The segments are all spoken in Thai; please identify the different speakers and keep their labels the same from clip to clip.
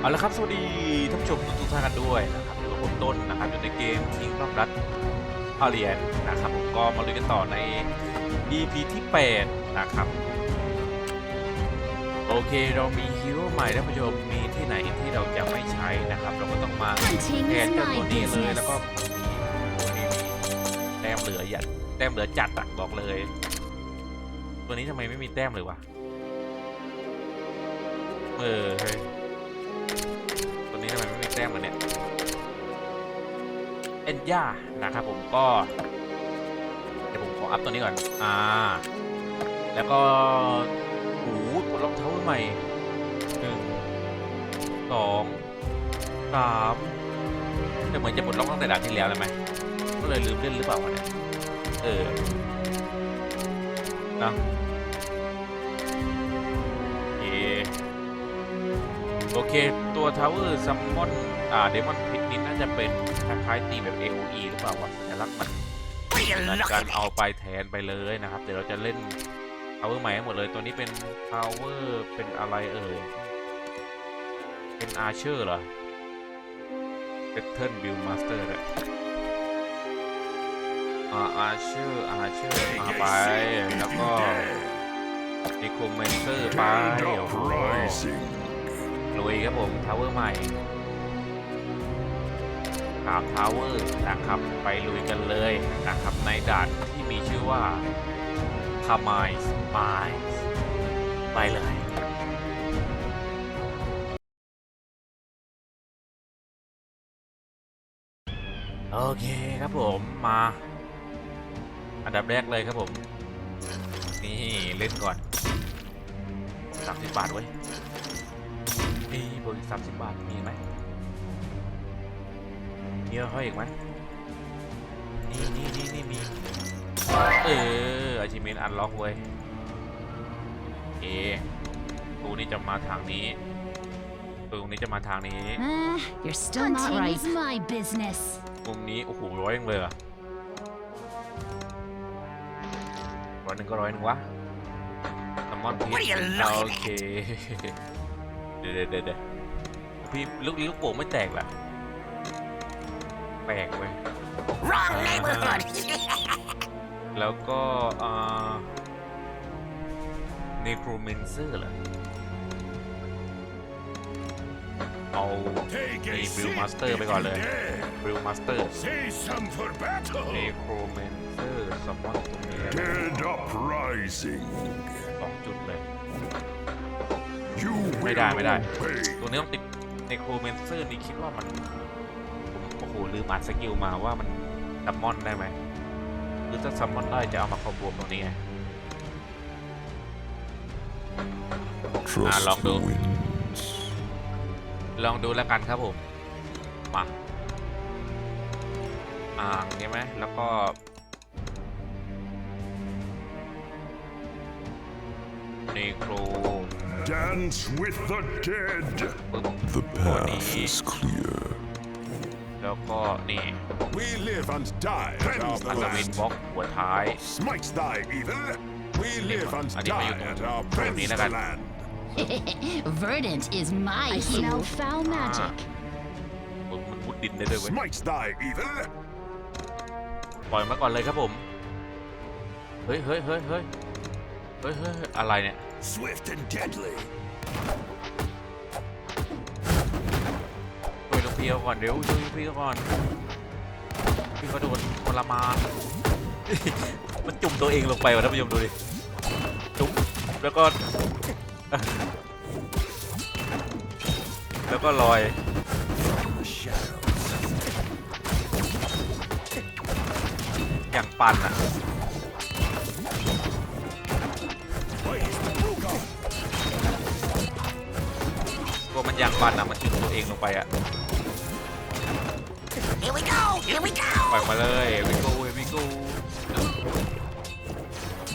Speaker 1: เอาละครับสวัสดีท่านผู้ชมทุกท่านกันด้วยนะครับอยู่กับผมต้นนะครับอยู่ในเกม Kingdom Rush Alliance นะครับผมก็มาลุยกันต่อใน EP ที่8นะครับโอเคเรามีฮีโร่ใหม่ท่านผู้ชมมีที่ไหนที่เราจะไม่ใช้นะครับ เราก็ต้องมาแทนเจ้าตัวนี้เลยแล้วก็มีแต้มเหลือยัดแต้มเหลือจัดอะบอกเลย ตัวนี้ทำไมไม่มีแต้มเลยวะเออเฮ้ ตัวนี้ทำไมไม่มีแต้มเลยเนี่ย เอ็นย่านะครับผมก็ เดี๋ยวผมขออัพตัวนี้ก่อน อ่า แล้วก็โอ้โหปลดล็อกเท้าใหม่หนึ่งสองสามแต่เหมือนจะปลดล็อกตั้งแต่ด่านที่แล้วเลยไหมก็เลยลืมเล่นหรือเปล่าวะเนี่ย เออนะ โอเค ตัวทาวเวอร์ซัมมอนอ่าเดมอนพิทนี่น่าจะเป็นคล้ายๆตีแบบ AOE หรือเปล่าวะสัญลักษณ์มันการเอาไปแทนไปเลยนะครับ เดี๋ยวเราจะเล่น power ใหม่ให้หมดเลย ตัวนี้เป็น power เป็นอะไรเอ่ย เป็น archer เหรอ pattern build master เลยอ่า archer archer มาไป แล้วก็ necromancer ไปโอ้โห ลุยครับผม power ใหม่ตาม power นะครับ ไปลุยกันเลยนะครับ ในด่านที่มีชื่อว่า c a m i s Mines ไปเลยโอเคครับผมมา อันดับแรกเลยครับผม นี่ เล่นก่อนสามสิบบาทเว้ ยมีบริสามสิบบาทมีไหมมีเฮ้อยอีกไหมนี่นี่นี่นี่มี เอออาชิเมนอันล็อกเว้ยเอตูนี้จะมาทางนี้ตูนี้จะมาทางนี้
Speaker 2: Ah, you're still not
Speaker 3: Hunting
Speaker 2: right.
Speaker 3: is my business.
Speaker 1: มุมนี้โอ้โหร้อยยังเลยเหรอะร้อยหนึ่งก็ร้อยหนึ่งวะซัมมอนพี
Speaker 4: What are you looking
Speaker 1: โอเค เดี๋ยวเดี๋ยวเดี๋ยวเดี๋ยวพี่ลูกลูกโป่งไม่แตกล่ะแปลกเว้ย
Speaker 4: Wrong neighborhood.
Speaker 1: แล้วก็อ่าเนโครเมนเซอร์เหรอเอา
Speaker 4: Take
Speaker 1: มี
Speaker 4: a
Speaker 1: บิล
Speaker 4: seat
Speaker 1: มาสเตอร์ไปก่อนเลย
Speaker 4: if you dare.
Speaker 1: บิลมาสเตอร์
Speaker 4: Say some for battle.
Speaker 1: เนโครเมนเซอร์ซัมมอนตรงนี้
Speaker 4: Dead uprising.
Speaker 1: สองจุดเลย
Speaker 4: You
Speaker 1: ไม่ได้
Speaker 4: will
Speaker 1: ไม่ได้
Speaker 4: obey.
Speaker 1: ตัวนี้ต้องติดในโครเมนเซอร์นี่คิดว่ามันผมโอ้โหลืมอ่านสกิลมาว่ามันซัมมอนได้ไหมหรือถ้าซัมมอนได้จะเอามาคอมโบตรงนี้ไง
Speaker 4: Trust
Speaker 1: long
Speaker 4: the
Speaker 1: do.
Speaker 4: winds.
Speaker 1: ลองดูแล้วกันครับผม มาอ่างใช่ไหมแล้วก็เนโคร
Speaker 4: Dance with the dead.
Speaker 1: ปึ๊บ
Speaker 4: The
Speaker 1: path
Speaker 4: is clear.
Speaker 1: แล้วก็นี่
Speaker 5: We live and die at our
Speaker 1: อัศวิน
Speaker 5: post.
Speaker 1: บล็อกหัวท้าย
Speaker 5: Smite thy evil. We live and
Speaker 1: I didn't know
Speaker 5: die
Speaker 1: you
Speaker 5: at
Speaker 1: could-
Speaker 5: our
Speaker 1: I didn't know that.
Speaker 5: land.
Speaker 2: Verdant is my
Speaker 3: I
Speaker 2: hue.
Speaker 3: smell foul magic.
Speaker 1: ผมมันมุดดินได้ด้วยเว้ย
Speaker 5: Smite thy evil.
Speaker 1: ปล่อยมาก่อนเลยครับผม เฮ้ยเฮ้ยเฮ้ยเฮ้ย เฮ้ยเฮ้ยอะไรเนี่ย
Speaker 5: Swift and deadly.
Speaker 1: ช่วยลูกพี่เขาก่อนเดี๋ยวช่วยลูกพี่เขาก่อนพี่เขาโดนทรมาน มันจุ่มตัวเองลงไปวะท่านผู้ชมดูดิ จุ่มแล้วก็ แล้วก็ลอย
Speaker 5: The shadow.
Speaker 1: อย่างปั่นอะ ตัวมันอย่างปั่นอะมันจุ่มตัวเองลงไปอะ
Speaker 4: Here we go. Here we go.
Speaker 1: ปล่อยมาเลยวิโก้วิโก้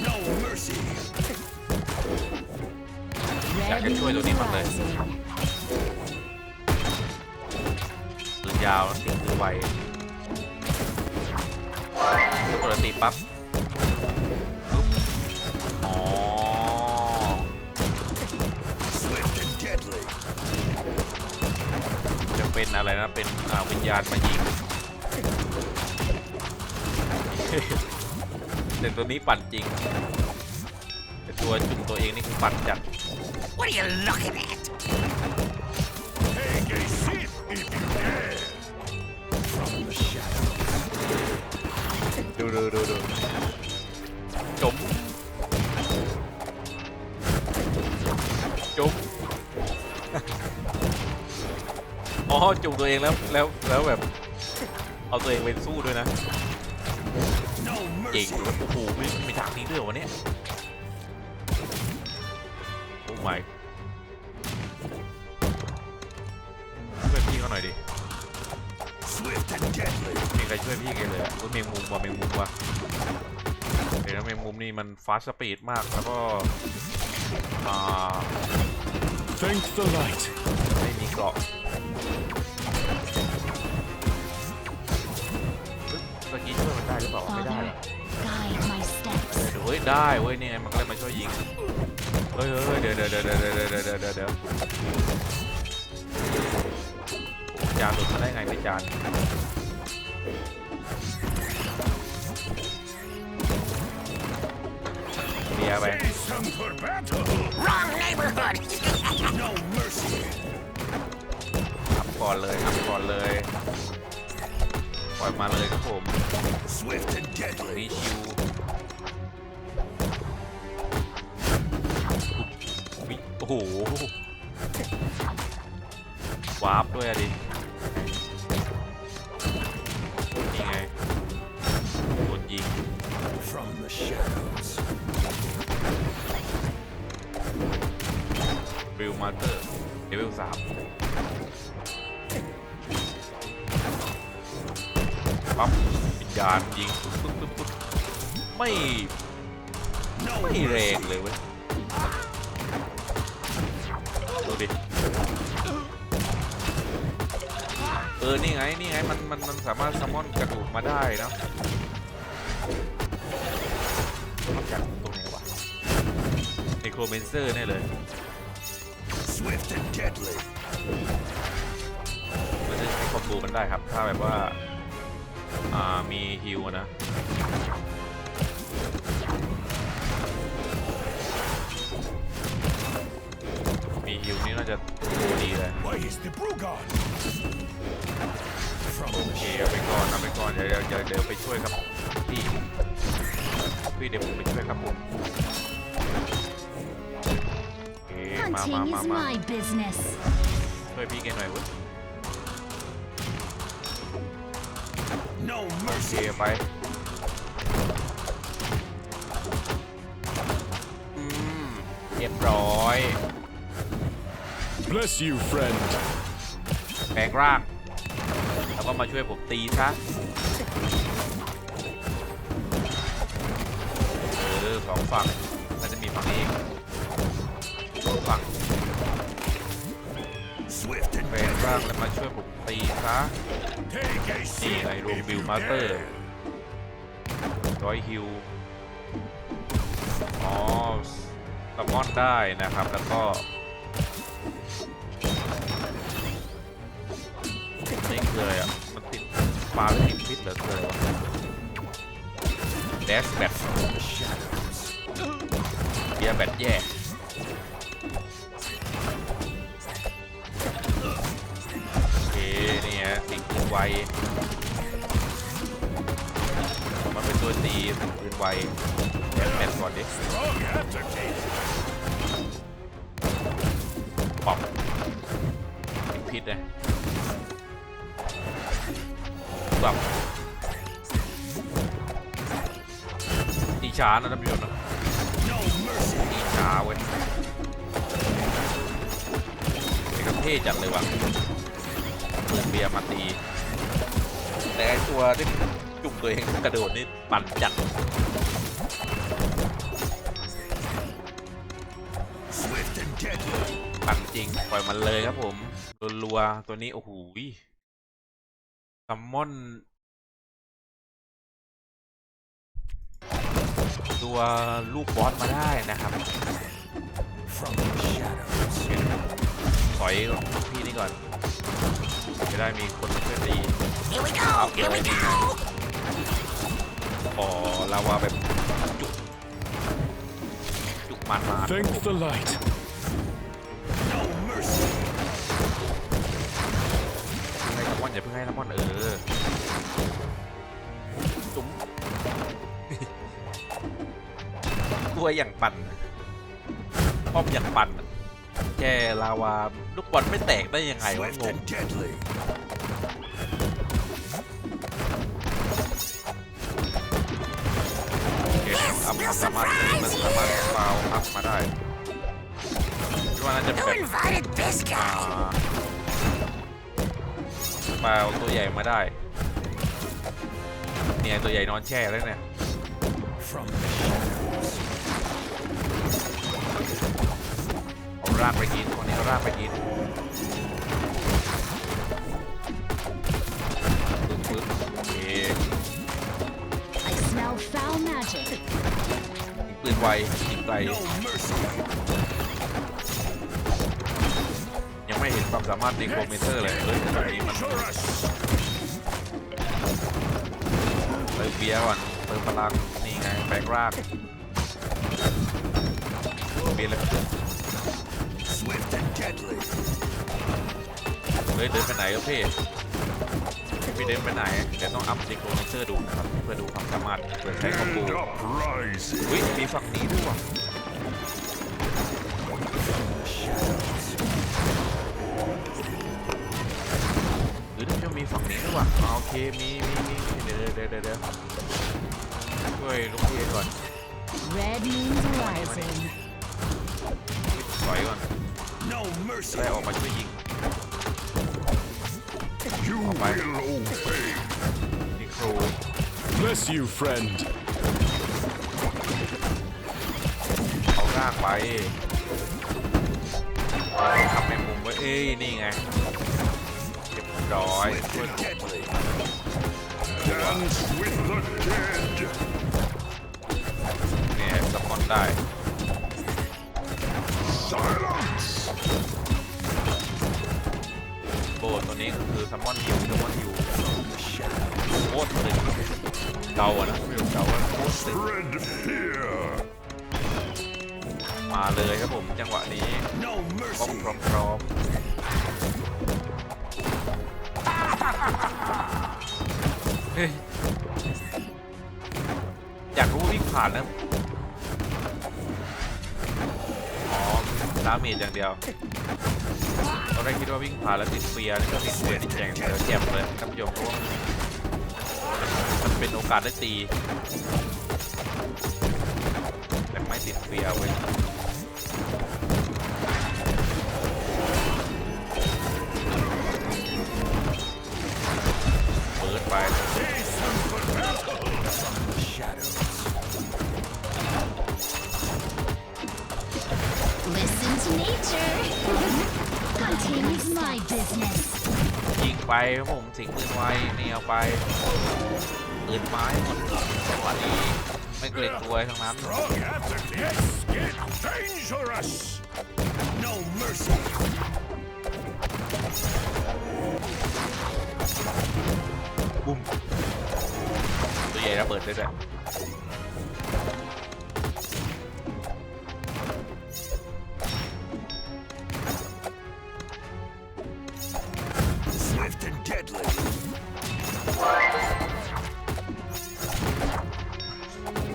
Speaker 5: No mercy.
Speaker 1: อยากจะช่วยตัวนี้มากเลย
Speaker 2: Rising.
Speaker 1: ปืนยาวติดมือไวปกติปั๊บ อะไรนะ เป็นอ่าวิญญาณมายิงแต่ตัวนี้ปั่นจริง แต่ตัวจุ่มตัวเองนี่คือปั่นจัด
Speaker 4: What are you looking at?
Speaker 5: Take a seat if you dare. From the shadow.
Speaker 1: ดูดูดูดูจม อ๋อจุ่มตัวเองแล้วแล้วแล้วแบบ เอาตัวเองไปสู้ด้วยนะ
Speaker 5: No
Speaker 1: เก่ง
Speaker 5: mercy.
Speaker 1: โอ้โหมีมีทางนี้ด้วยเหรอวะเนี่ยโอ้ my ช่วยพี่เขาหน่อยดิ
Speaker 5: Swift and deadly.
Speaker 1: มีใครช่วยพี่แกันเลยอะอุ๊ยแมงมุมว่ะแมงมุมว่ะเห็นแล้วแมงมุมนี่มันฟาสต์สปีดมากแล้วก็อ่า
Speaker 5: Thank the light.
Speaker 1: ไม่มีเกราะ เมื่อกี้ช่วยมันได้หรือเปล่า ไม่ได้
Speaker 3: Father,
Speaker 1: หรอ
Speaker 3: guide my steps.
Speaker 1: เดี๋ยวเฮ้ยได้เว้ยนี่ไงมันก็เลยมาช่วยยิงเฮ้ยเฮ้ยเฮ้ยเดี๋ยวเดี๋ยวเดี๋ยวเดี๋ยวเดี๋ยวเดี๋ยวเดี๋ยวเดี๋ยวจานหลุดมาได้ไงไม่จานเบียร์ไป
Speaker 5: Say some for battle.
Speaker 4: Wrong neighborhood.
Speaker 5: No mercy.
Speaker 1: อัพก่อนเลยอัพก่อนเลยป ล่อยมาเลยครับผม
Speaker 5: Swift and
Speaker 1: นี่
Speaker 5: deadly.
Speaker 1: ชิววิโอ้โหวาร์ปด้วยอะดินี่ไงโดนยิง
Speaker 5: From the shadows.
Speaker 1: บิลมาเตอร์เลเวลสาม ปั๊บวิญญาณยิงปุ๊บปุ๊บปุ๊บปุ๊บไม่
Speaker 5: No
Speaker 1: ไม่แรง
Speaker 5: mercy.
Speaker 1: เลยเว้ยดูดิเออ นี่ไง นี่ไง มัน มัน มันสามารถซัมมอนกระดูกมาได้เนอะนอกจากตรงไหนวะในโครเมนเซอร์แน่เลย
Speaker 5: Swift and deadly.
Speaker 1: มันจะใช้คอมโบกันได้ครับ ถ้าแบบว่า อ่า มีฮิวอะนะมีฮิวนี่น่าจะดีเลย
Speaker 5: Why is the Brugon? From
Speaker 1: โอ
Speaker 5: the
Speaker 1: เค
Speaker 5: shadows.
Speaker 1: เอาไปก่อนเอาไปก่อนเดี๋ยวเดี๋ยวเดี๋ยวเดี๋ยวไปช่วยครับพี่พี่เดี๋ยวผมไปช่วยครับผมโอเคมามา
Speaker 3: Hunting
Speaker 1: มา
Speaker 3: is
Speaker 1: มา
Speaker 3: my business.
Speaker 1: ช่วยพี่แกหน่อยเว้ย โอเค
Speaker 5: mercy.
Speaker 1: ไปอืมเรียบร้อย
Speaker 5: Bless you, friend.
Speaker 1: แปลงร่าง แล้วก็มาช่วยผมตีซะเออสองฝั่งมันจะมีฝั่งนี้ แปลงร่างแล้วมาช่วยผมตีซะนี่ไงรวมบิลมาสเตอร์ร้อยฮิวอ๋อสมอนได้นะครับ แล้วก็นี่คืออะไรอะ มันติดปลาติดพิษเหลือเกินแดสแบต
Speaker 5: The shadows.
Speaker 1: เบียแบตแย่ ไวมันเป็นตัวตีสิ่งปืนไวแบตแบตก่อนดิปอบติดพิษเลยแบบตีช้านะท่านผู้ชมนะตีช้าเว้ยไอ้กเท่จัดเลยว่ะปืนเบียร์มาตี แต่ไอตัวที่จุ่มตัวเองกระโดดนี่ปั่นจัดปั่นจริง ปล่อยมันเลยครับผมรัวๆตัวนี้ โอ้โหซัมมอนตัวลูกบอสมาได้นะครับถอยพี่นี่ก่อน จะได้มีคนมาช่วยตี
Speaker 4: Here we go. Here we go.
Speaker 1: ขอลาวาแบบจุกจุกมันมา
Speaker 5: Thank the light. No mercy.
Speaker 1: ให้น้ำมันอย่าเพิ่งให้น้ำมันเออจุ๋มกล้วอย่างปั่นป้อมอย่างปั่นแกลาวาลูกบอลไม่แตกได้ยังไงวะงง อเคอัพสามารถมันสามารถฟาวอัพมาได้คิดว่าน่าจะ
Speaker 4: Who
Speaker 1: แบบ
Speaker 4: invited this
Speaker 1: อ่า
Speaker 4: guy?
Speaker 1: ฟาวตัวใหญ่มาได้ เนี่ยตัวใหญ่นอนแช่แล้วเนี่ยเอารากไปกินวันนี้เอารากไปกิน วยิงไกลยังไม่เห็นความสามารถดีโคเมเตอร์เลยเฮ้ยแต่ตอนนี้มันเติมเบียร์ก่อนเติมพลังนี่ไงแปลงรากเบียร์แล้วก็
Speaker 5: Swift and deadly.
Speaker 1: เฮ้ยเดินไปไหนครับพี่ เดินไปไหนเดี๋ยวต้องอัพดีโคเมเตอร์ดูนะครับเพื่อดูความสามารถเปิดใช้คอมโบ
Speaker 5: uprising.
Speaker 1: อุ้ยมีฝั่งนี้ด้วยว่ะหรือจะมีฝั่งนี้ด้วยวะอ่าโอเคมีมีมีเดี๋ยวเดี๋ยวเดี๋ยวเดี๋ยวช่วยลูกพี่ก่อน
Speaker 3: Red moon's rising.
Speaker 1: ถอยก่อน
Speaker 5: No
Speaker 1: จะ
Speaker 5: mercy.
Speaker 1: ได้ออกมาช่วยยิง
Speaker 5: You
Speaker 1: Oh, my-
Speaker 5: will obey.
Speaker 1: นี่ครู
Speaker 5: Bless you, friend.
Speaker 1: เอารากไปทำเป็นมุมไว้ เอ้ย นี่ไงเรียบร้อย
Speaker 5: Swift
Speaker 1: ช่วย
Speaker 5: and
Speaker 1: ถูก
Speaker 5: deadly. Dance with the dead.
Speaker 1: เนี่ยสปอนได้
Speaker 5: Silence.
Speaker 1: โบสตัวนี้ก็คือซัมมอนฮิวซัมมอนฮิว
Speaker 5: The shadows.
Speaker 1: โคตรตึงเดาอะนะไม่รู้เดาว่าโคตรตึง
Speaker 5: Spread fear.
Speaker 1: มาเลยครับผมจังหวะนี้
Speaker 5: No
Speaker 1: พร้อม
Speaker 5: mercy.
Speaker 1: พร้อมพร้อมเฮ้ยอยากรู้ว่าวิ่งผ่านนะอ๋อดาเมจอย่างเดียว ตอนแรกคิดว่าวิ่งผ่านแล้วติดเฟียร์นี่ก็ติดเฟียร์นี่แจงเลยเจ็บเลยท่านผู้ชมเพราะว่ามันเป็นโอกาสได้ตีแต่ไม่ติดเฟียร์เว้ย
Speaker 3: Hunting's my business.
Speaker 1: ยิงไปครับผมสิงปืนไวนี่เอาไปปืนไม้หมดจังหวะนี้ไม่เกรงกลัวทั้งนั้น
Speaker 5: Strong entities get dangerous. No mercy.
Speaker 1: บุ้มตัวใหญ่ระเบิดเลยด้วย
Speaker 5: deadly.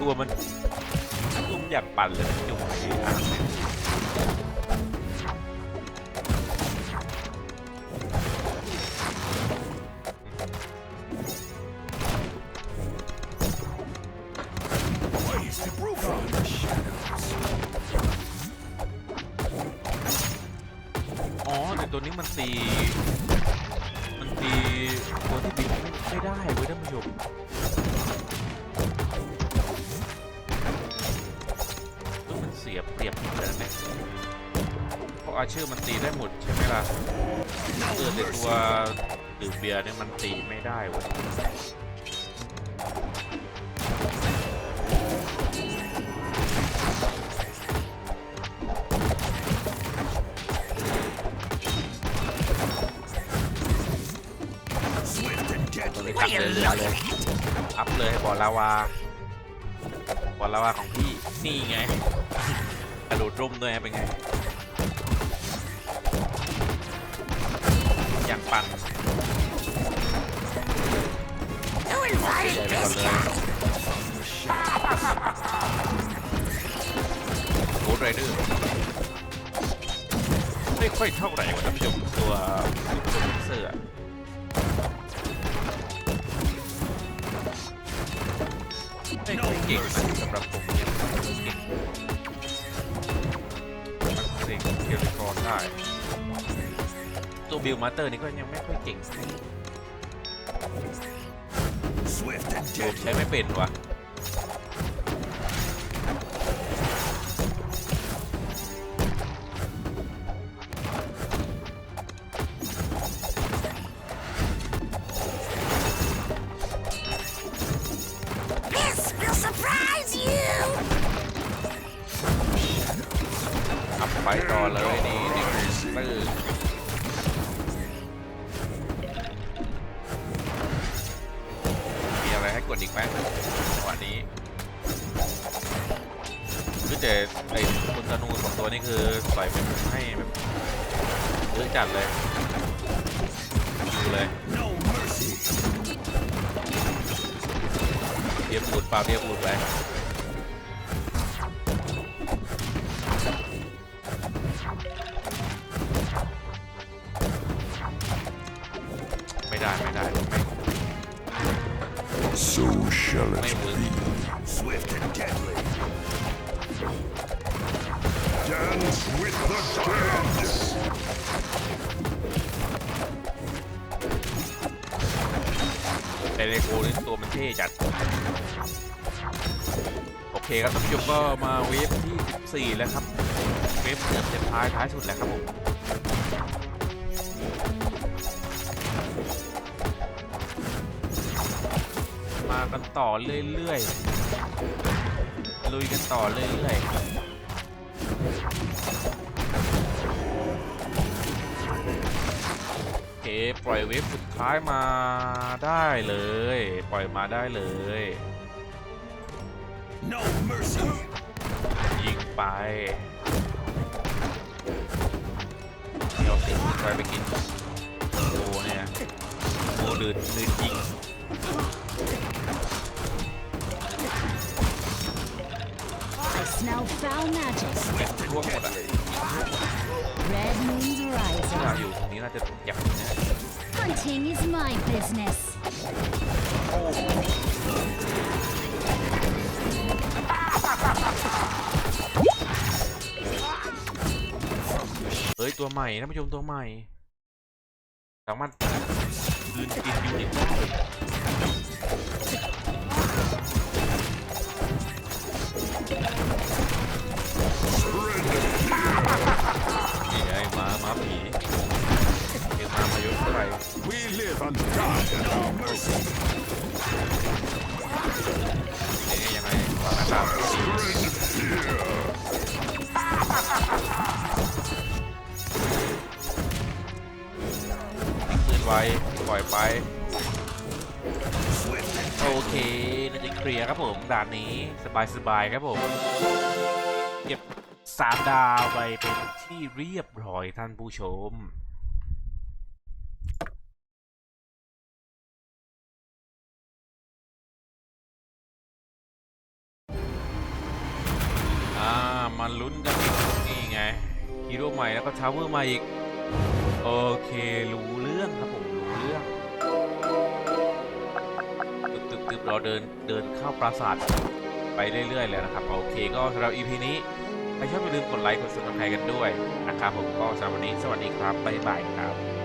Speaker 1: ตัวมันตุ้มันอยา สียเปรียบเหมือนกันเพราะอาชอร์มันตีได้หมดใช่ไหมล่ะเออแต่ตัวดื่มเบียร์เนี่ยมันตีไม่ได้เว้ยตัก
Speaker 4: Will
Speaker 1: เลยเลย อัพเลยบอลลาวาบอลลาวาของพี่ นี่ไง ร่มด้วยเป็นไง อย่างปั่น
Speaker 4: Who invited
Speaker 1: ใหญ่ไปก่อนเลยโคดไรเดอร์ไม่ค่อยเท่าไหร่ว่าท่านผู้ชมตัวเซอร์อไม่ค่อยเก่งสำหรับผมเนี่ยเก่ง เทเลคอนได้ตัวบิลมาสเตอร์นี่ก็ยังไม่ค่อยเก่ง
Speaker 5: Swift and
Speaker 1: ผม
Speaker 5: deadly.
Speaker 1: ใช้ไม่เป็นว่ะ จัดเลยดูเลยเรียบอูดปล่าเรียบอูดไป ตัวมันเท่จัด โอเคครับท่านผู้ชมก็มาเวฟที่ 14 แล้วครับ เวฟเกือบจะท้ายท้ายสุดแล้วครับผมมากันต่อเรื่อยๆ ลุยกันต่อเรื่อยๆ ปล่อยเวฟสุดท้ายมาได้เลย ปล่อยมาได้เลย
Speaker 5: No mercy.
Speaker 1: ยิงไปเดี๋ยวติดไปไปกินโอ้เนี่ยโอ้เดินเดินยิง
Speaker 3: I smell foul magic.
Speaker 1: เป็นร่วงหมดอะ
Speaker 3: Red moon's
Speaker 1: ถ้า
Speaker 3: rising.
Speaker 1: อยู่ตรงนี้น่าจะยับนะ
Speaker 3: Hunting is my business.
Speaker 1: เฮ้ย ตัวใหม่ท่านผู้ชมตัวใหม่ สามารถยืนกินยูนิตได้ ด่านนี้สบายๆครับผม เก็บสามดาวไปเป็นที่เรียบร้อยท่านผู้ชมอ่ามาลุ้นกันนี่ไงฮีโร่ใหม่แล้วก็ทาวเวอร์ม่อีก โอเค รู้เรื่องครับผม รู้เรื่อง เราเดินเดินเข้าปราสาทไปเรื่อยๆเลยนะครับ โอเคก็สำหรับ EP นี้ใครชอบอย่าลืมกดไลค์กดซับสไครต์กันด้วยนะครับผมก็สำหรับวันนี้สวัสดีครับบ๊ายบายครับ